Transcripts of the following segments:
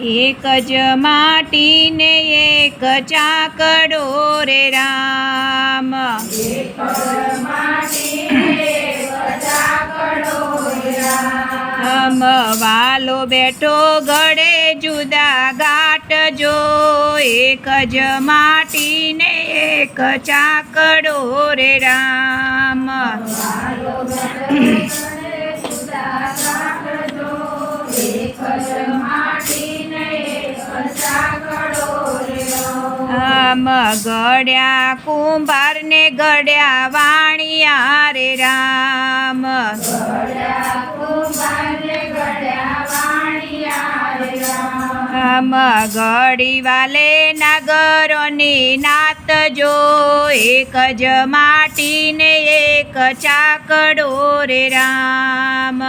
એક જ માટીને એક ચાકડો રે રામ. વાલો બેઠો ગળે જુદા ગાટ જો, એક જ માટીને એક ચાકડો રે રામ. આમ ગળ્યા કુંભારને ગળ્યા વાણિયા રે રામ. રામ ગળી વાલે નાગરોની નાત જો એક જ માટીને એક ચાકડો રે રામ.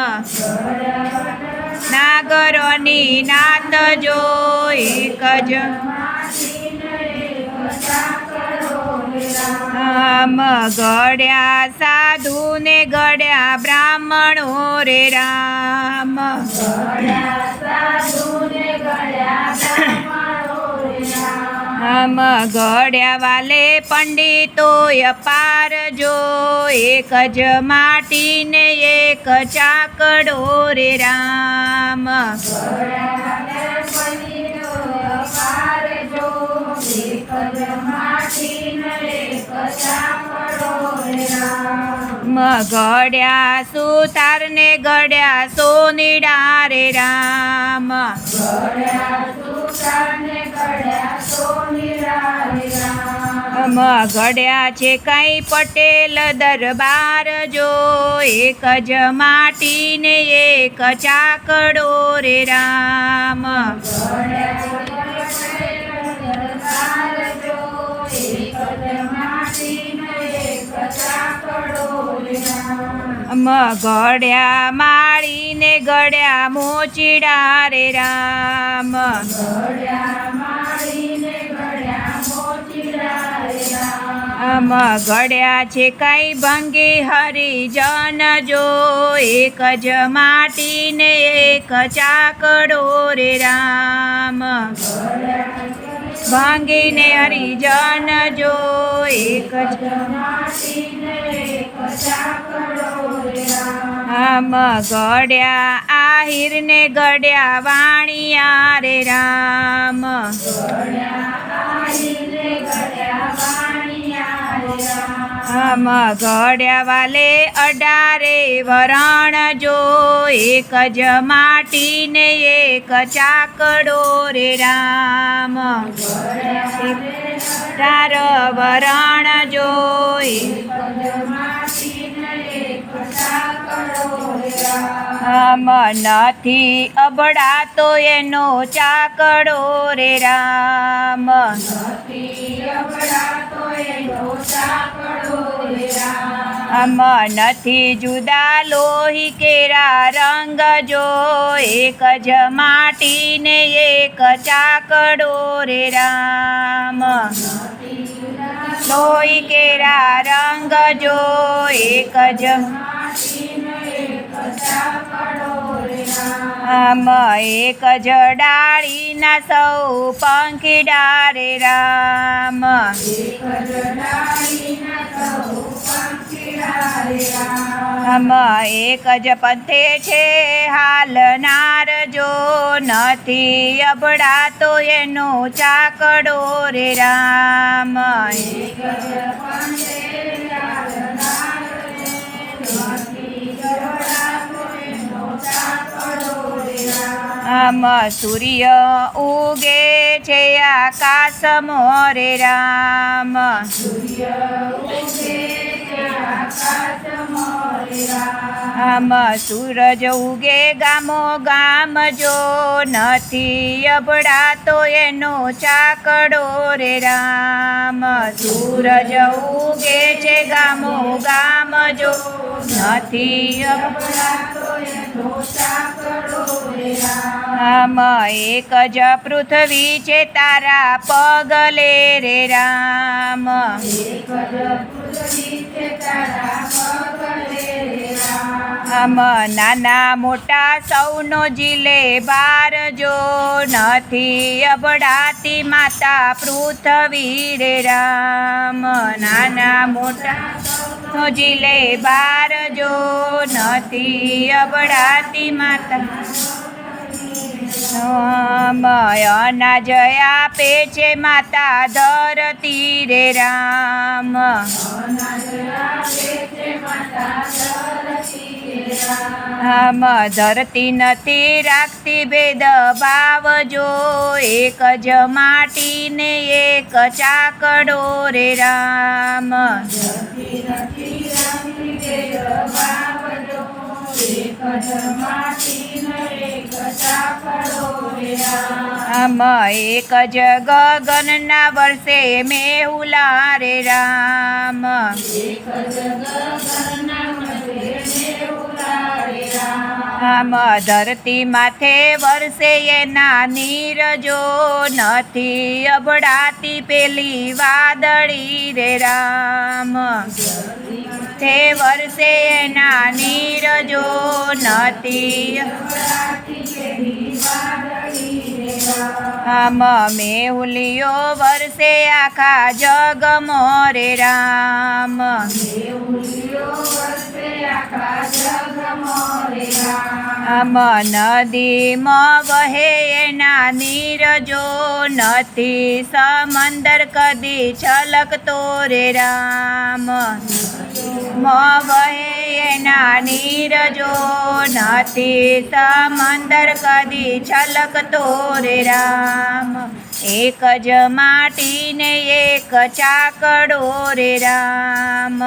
નાગરોની નાત જો એક જ આમ ગળ્યા સાધુ ને ગળ્યા બ્રાહ્મણો રે રામ. આમ ગળ્યા વાલે પંડિતોય પાર જો, એક જ માટીને એક ચાકડો રે રામ. ગળ્યા સુતાર ને સો સોનીડા રે રામ? ગડ્યા છે કઈ પટેલ દરબાર જો, એક જ માટીને એક ચાકડો રે રામ. અમ ગળ્યા માળીને ગળ્યા મોચીડા રે રામ. આમ ગળ્યા છે કઈ ભંગી હરિજન જો, એક જ માટીને એક ચાકડો રે રામ. ભાંગીને હરિજન જો, એક જ આમ ગળ્યા આહિરને ગળ્યા વાણિયા રે રામ. આમ ગળ્યા વાલે અડારે વરણ જો એક જ માટીને એક ચાકડો રે રામ. તાર વરણ જો નથી અબડાતો એનો ચાકડો રે રામ. આમ જુદા લોહી કેરા રંગ જો એક જ માટીને એક ચાકડો રે રામ. લોહી કેરા રંગ જો એક જ એક જડાળીના ડાળીના સૌ પંખી ડારે રામ. આમ એક જ પંથે છે હાલનાર જો નથી અબડાતો એનો ચાકડો રે રામ. આમ સૂર્ય ઉગે છે આકાશ મોરે રામ. આમ સૂરજ ઉગે ગામો ગામ જો નથી અબડાતો એનો ચાકડો રે રામ. સૂરજ ઉગે છે ગામો ગામ જો નથી અબડાતો એનો ચાકડો રે રામ. એક જ પૃથ્વી છે તારા પગલે રે રામ. આમ નાના મોટા સૌનો જીલે બાર જો નથી અબડાતી માતા પૃથ્વી રે રામ. નાના મોટા જીલે બાર જો નથી અબડાતી માતા અનાજ આપે છે માતા ધરતી રે રામ. આમ ધરતી નથી રાખતી ભેદ ભાવ જો, એક જ માટીને એક ચાકડો રે રામ. આમ એક જ ગગનના વર્ષે મેહુલા રે રામ. આમ ધરતી માથે વર્ષે એના નીરજો નથી અબડાતી પેલી વાદળી રે રામ. તે વરસે એના નીરજો નથી. આમ મેહુલિયો વર્ષે આખા જગ મોરે રામ. આમ નદીમાં વહે એના નીરજો નથી સમંદર કદી છલકતો રે રામ. વહે એના નીરજો નથી સમંદર કદી છલકતો રે રામ. એક જ માટીને એક ચાકડો રે રામ.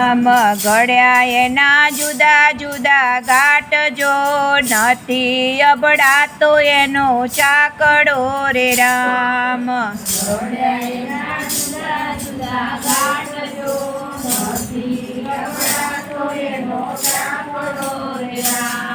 આમ ગળ્યા એના જુદા જુદા ઘાટ જો નથી અબડાતો એનો ચાકડો રે રામ.